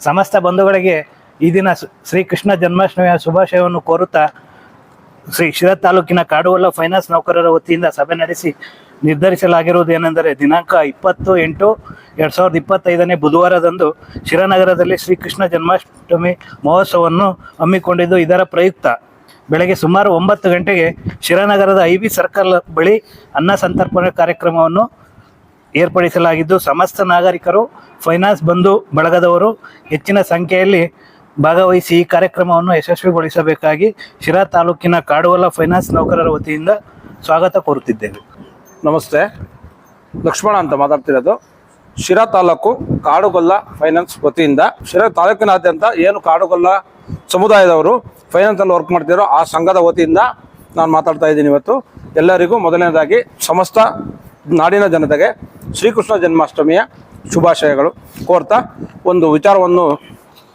ಸಮಸ್ತ ಬಂಧುಗಳಿಗೆ ಈ ದಿನ ಶ್ರೀ ಶ್ರೀಕೃಷ್ಣ ಜನ್ಮಾಷ್ಟಮಿಯ ಶುಭಾಶಯವನ್ನು ಕೋರುತ್ತಾ ಶ್ರೀ ಶಿರಾ ತಾಲೂಕಿನ ಕಾಡುವಲ್ಲ ಫೈನಾನ್ಸ್ ನೌಕರರ ವತಿಯಿಂದ ಸಭೆ ನಡೆಸಿ ನಿರ್ಧರಿಸಲಾಗಿರುವುದು ಏನೆಂದರೆ ದಿನಾಂಕ ಇಪ್ಪತ್ತು ಎಂಟು ಎರಡು ಸಾವಿರದ ಇಪ್ಪತ್ತೈದನೇ ಬುಧವಾರದಂದು ಶಿರಾನಗರದಲ್ಲಿ ಶ್ರೀಕೃಷ್ಣ ಜನ್ಮಾಷ್ಟಮಿ ಮಹೋತ್ಸವವನ್ನು ಹಮ್ಮಿಕೊಂಡಿದ್ದು ಇದರ ಪ್ರಯುಕ್ತ. ಬೆಳಗ್ಗೆ ಸುಮಾರು ಒಂಬತ್ತು ಗಂಟೆಗೆ ಶಿರಾನಗರದ ಐ ಬಿ ಸರ್ಕಲ್ ಬಳಿ ಅನ್ನ ಸಂತರ್ಪಣೆ ಕಾರ್ಯಕ್ರಮವನ್ನು ಏರ್ಪಡಿಸಲಾಗಿದ್ದು ಸಮಸ್ತ ನಾಗರಿಕರು ಫೈನಾನ್ಸ್ ಬಂಧು ಬಳಗದವರು ಹೆಚ್ಚಿನ ಸಂಖ್ಯೆಯಲ್ಲಿ ಭಾಗವಹಿಸಿ ಈ ಕಾರ್ಯಕ್ರಮವನ್ನು ಯಶಸ್ವಿಗೊಳಿಸಬೇಕಾಗಿ ಶಿರಾ ತಾಲೂಕಿನ ಕಾಡುವಲ್ಲ ಫೈನಾನ್ಸ್ ನೌಕರರ ವತಿಯಿಂದ ಸ್ವಾಗತ ಕೋರುತ್ತಿದ್ದೇವೆ. ನಮಸ್ತೆ. ಲಕ್ಷ್ಮಣ ಅಂತ ಮಾತಾಡ್ತಿರೋದು. ಶಿರಾ ತಾಲೂಕು ಕಾಡುಗೊಲ್ಲ ಫೈನಾನ್ಸ್ ವತಿಯಿಂದ ಶಿರಾ ತಾಲೂಕಿನಾದ್ಯಂತ ಏನು ಕಾಡುಗೊಲ್ಲ ಸಮುದಾಯದವರು ಫೈನಾನ್ಸಲ್ಲಿ ವರ್ಕ್ ಮಾಡ್ತಿರೋ ಆ ಸಂಘದ ವತಿಯಿಂದ ನಾನು ಮಾತಾಡ್ತಾ ಇದ್ದೀನಿ ಇವತ್ತು. ಎಲ್ಲರಿಗೂ ಮೊದಲನೇದಾಗಿ ಸಮಸ್ತ ನಾಡಿನ ಜನತೆಗೆ ಶ್ರೀಕೃಷ್ಣ ಜನ್ಮಾಷ್ಟಮಿಯ ಶುಭಾಶಯಗಳು. ಕೋರ್ತಾ, ಒಂದು ವಿಚಾರವನ್ನು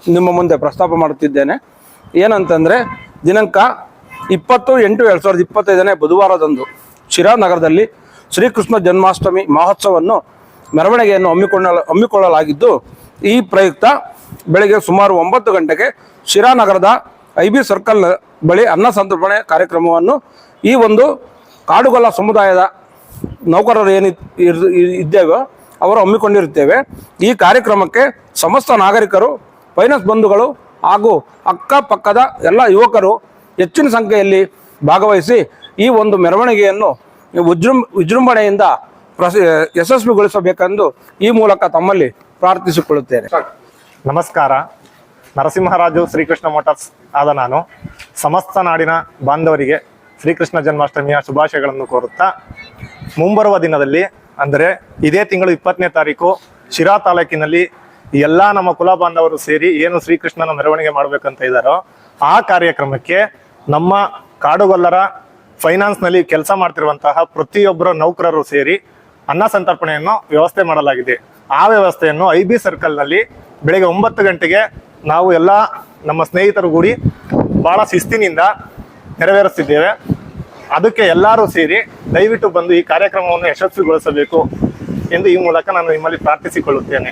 ನಿಮ್ಮ ಮುಂದೆ ಪ್ರಸ್ತಾಪ ಮಾಡುತ್ತಿದ್ದೇನೆ. ಏನಂತಂದರೆ, ದಿನಾಂಕ ಇಪ್ಪತ್ತು ಎಂಟು ಎರಡು ಸಾವಿರದ ಇಪ್ಪತ್ತೈದನೇ ಬುಧವಾರದಂದು ಶಿರಾ ನಗರದಲ್ಲಿ ಶ್ರೀಕೃಷ್ಣ ಜನ್ಮಾಷ್ಟಮಿ ಮಹೋತ್ಸವವನ್ನು ಮೆರವಣಿಗೆಯನ್ನು ಹಮ್ಮಿಕೊಳ್ಳ, ಹಮ್ಮಿಕೊಳ್ಳಲಾಗಿದ್ದು, ಈ ಪ್ರಯುಕ್ತ ಬೆಳಗ್ಗೆ ಸುಮಾರು ಒಂಬತ್ತು ಗಂಟೆಗೆ ಶಿರಾ ನಗರದ ಐ ಬಿ ಸರ್ಕಲ್ ಬಳಿ ಅನ್ನ ಸಂತರ್ಪಣೆ ಕಾರ್ಯಕ್ರಮವನ್ನು ಈ ಒಂದು ಕಾಡುಗೊಲ್ಲ ಸಮುದಾಯದ ನೌಕರರು ಏನು ಇದ್ದೇವೋ ಅವರು ಹಮ್ಮಿಕೊಂಡಿರುತ್ತೇವೆ. ಈ ಕಾರ್ಯಕ್ರಮಕ್ಕೆ ಸಮಸ್ತ ನಾಗರಿಕರು ಫೈನಾನ್ಸ್ ಬಂಧುಗಳು ಹಾಗೂ ಅಕ್ಕಪಕ್ಕದ ಎಲ್ಲ ಯುವಕರು ಹೆಚ್ಚಿನ ಸಂಖ್ಯೆಯಲ್ಲಿ ಭಾಗವಹಿಸಿ ಈ ಒಂದು ಮೆರವಣಿಗೆಯನ್ನು ವಿಜೃಂ ವಿಜೃಂಭಣೆಯಿಂದ ಪ್ರಸ ಯಶಸ್ವಿಗೊಳಿಸಬೇಕೆಂದು ಈ ಮೂಲಕ ತಮ್ಮಲ್ಲಿ ಪ್ರಾರ್ಥಿಸಿಕೊಳ್ಳುತ್ತೇನೆ. ನಮಸ್ಕಾರ. ನರಸಿಂಹರಾಜು ಶ್ರೀಕೃಷ್ಣ ಮೋಟಾರ್ಸ್ ಆದ ನಾನು. ಸಮಸ್ತ ನಾಡಿನ ಬಾಂಧವರಿಗೆ ಶ್ರೀಕೃಷ್ಣ ಜನ್ಮಾಷ್ಟಮಿಯ ಶುಭಾಶಯಗಳನ್ನು ಕೋರುತ್ತಾ ಮುಂಬರುವ ದಿನದಲ್ಲಿ, ಅಂದರೆ ಇದೇ ತಿಂಗಳು ಇಪ್ಪತ್ತನೇ ತಾರೀಕು, ಶಿರಾ ತಾಲೂಕಿನಲ್ಲಿ ಎಲ್ಲ ನಮ್ಮ ಕುಲ ಬಾಂಧವರು ಸೇರಿ ಏನು ಶ್ರೀಕೃಷ್ಣನ ಮೆರವಣಿಗೆ ಮಾಡಬೇಕಂತ ಇದ್ದಾರೋ ಆ ಕಾರ್ಯಕ್ರಮಕ್ಕೆ ನಮ್ಮ ಕಾಡುಗೊಲ್ಲರ ಫೈನಾನ್ಸ್ನಲ್ಲಿ ಕೆಲಸ ಮಾಡ್ತಿರುವಂತಹ ಪ್ರತಿಯೊಬ್ಬರ ನೌಕರರು ಸೇರಿ ಅನ್ನ ಸಂತರ್ಪಣೆಯನ್ನು ವ್ಯವಸ್ಥೆ ಮಾಡಲಾಗಿದೆ. ಆ ವ್ಯವಸ್ಥೆಯನ್ನು ಐ ಬಿ ಸರ್ಕಲ್ನಲ್ಲಿ ಬೆಳಗ್ಗೆ ಒಂಬತ್ತು ಗಂಟೆಗೆ ನಾವು ಎಲ್ಲ ನಮ್ಮ ಸ್ನೇಹಿತರು ಕೂಡಿ ಬಹಳ ಶಿಸ್ತಿನಿಂದ ನೆರವೇರಿಸ್ತಿದ್ದೇವೆ. ಅದಕ್ಕೆ ಎಲ್ಲರೂ ಸೇರಿ ದಯವಿಟ್ಟು ಬಂದು ಈ ಕಾರ್ಯಕ್ರಮವನ್ನು ಯಶಸ್ವಿಗೊಳಿಸಬೇಕು ಎಂದು ಈ ಮೂಲಕ ನಾನು ನಿಮ್ಮಲ್ಲಿ ಪ್ರಾರ್ಥಿಸಿಕೊಳ್ಳುತ್ತೇನೆ.